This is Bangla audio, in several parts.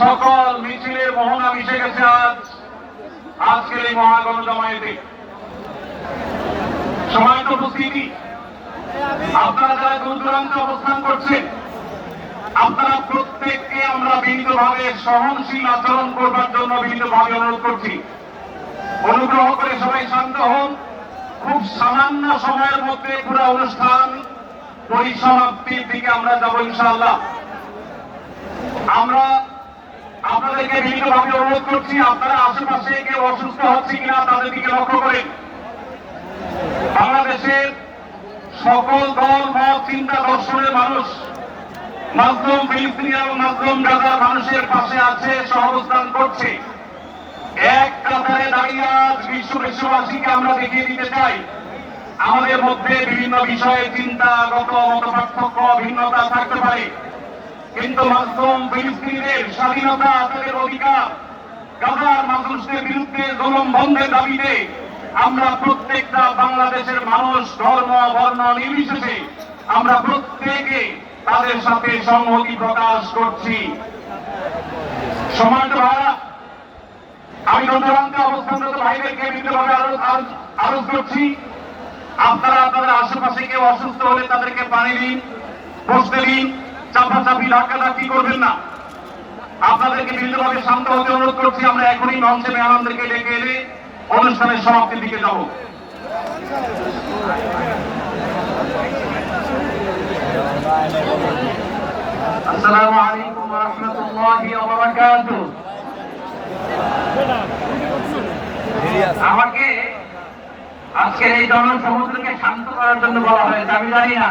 সকল মিছিলের মোহনা মিশে গেছে আজ। আজকের এই মহাগণ জমায়েতে সময়ত উপস্থিতি আপনারা যারা দূর দূরান্তে অবস্থান করছেন, আপনারা প্রত্যেককে আমরা বিনীতভাবে সহনশীল আচরণ করবার জন্য বিনীতভাবে অনুরোধ করছি। অনুগ্রহ করে সবাই শান্ত হন। খুব সামান্য সময়ের মধ্যে পুরো অনুষ্ঠান পরিসমাপ্তির দিকে আমরা যাব ইনশাআল্লাহ। আমরা আপনাদেরকে বিভিন্নভাবে অনুরোধ করছি, আপনারা আশেপাশে কেউ অসুস্থ হচ্ছে কিনা তাদের দিকে লক্ষ্য করেন বাংলাদেশের সকল দল, মত, চিন্তা, দর্শনের মানুষ, মাজলুম ফিলিস্তিনি এবং মাজলুম গাজার মানুষের পাশে আছে, সহাবস্থান করছে। এক কাতারে দাঁড়িয়ে আজ বিশ্ব বিশ্ববাসীকে আমরা দেখিয়ে দিতে চাই। আমাদের মধ্যে বিভিন্ন বিষয়ে চিন্তাগত মত পার্থক্য ভিন্নতা থাকতে পারে। কিন্তু মাসুম ফিলিস্তিনিদের স্বাধীনতা তাদের অধিকার। গাজার মানুষদের বিরুদ্ধে জলম বন্ধের দাবিতে আমরা প্রত্যেকটা বাংলাদেশের মানুষ ধর্ম, বর্ণ, নির্বিশেষে আমরা প্রত্যেকে তাদের সাথে সংহতি প্রকাশ করছি। সমাজ ভাড়া আমি দূরান্তে অবস্থানরত ভাইদেরকে আরো- আরো- করছি। আপনারা, আপনাদের আশেপাশে কেউ অসুস্থ হলে তাদেরকে পানি দিন, বসতে দিন। চাপাচাপি করবেন না। আপনাদেরকে শান্ত হতে অনুরোধ করছি, আমরা এখনই মঞ্চে মেহমানদেরকে ডেকে এলে অনুষ্ঠানের সমাপ্তির দিকে যাব। আমাকে আজকের এই জনসমুদ্রকে শান্ত করার জন্য বলা হয়েছে, আমি জানি না।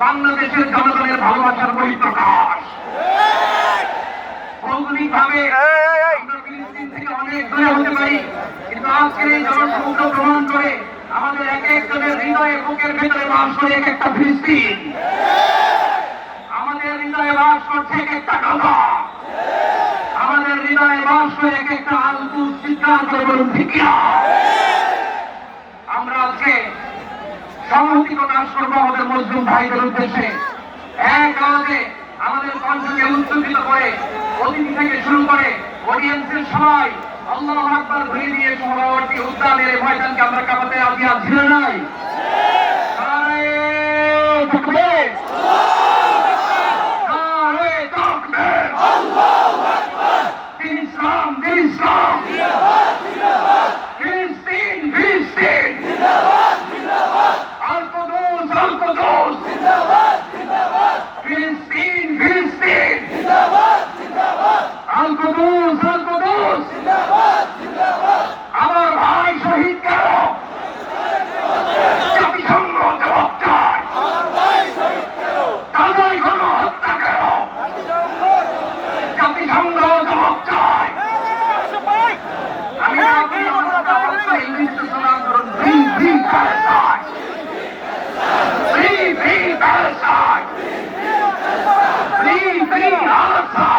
বাংলাদেশের জনগণের ভালোবাসার বহিঃপ্রকাশ। ভৌগোলিক ভাবে ফিলিস্তিন থেকে অনেক দূরে হতে পারি কিন্তু আজকের এই জনসমুদ্র করে আমাদের এক একজনের হৃদয়ে বুকের ভেতরে বাস করে এক একটা ফিলিস্তিন আমাদের হৃদয়ে বাস করছে এক একটা গাধা আমাদের হৃদয়ে বাস করে এক একটা আলতু চিৎকার করে বলুন ঠিক কিনা? আমরা আজকে সংহতি প্রকাশ করব আমাদের মুসলিম ভাইদের উদ্দেশ্যে এক আমাদের কণ্ঠকে উচ্চকিত করে অতিথি থেকে শুরু করে অডিয়েন্সের সবাই আল্লাহ আকবার ঘুরে দিয়ে সভাপতি উদ্যানের ময়দানকে আমরা আজকে আছি না নাই? ইসলাম। আমার ইংলিশ করুন free free parasite free free parasite free free আলাসা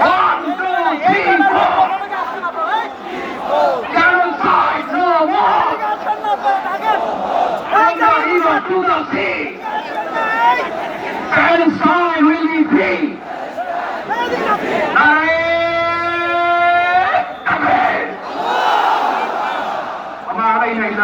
one two three four Genocide no more! The river to the sea! Palestine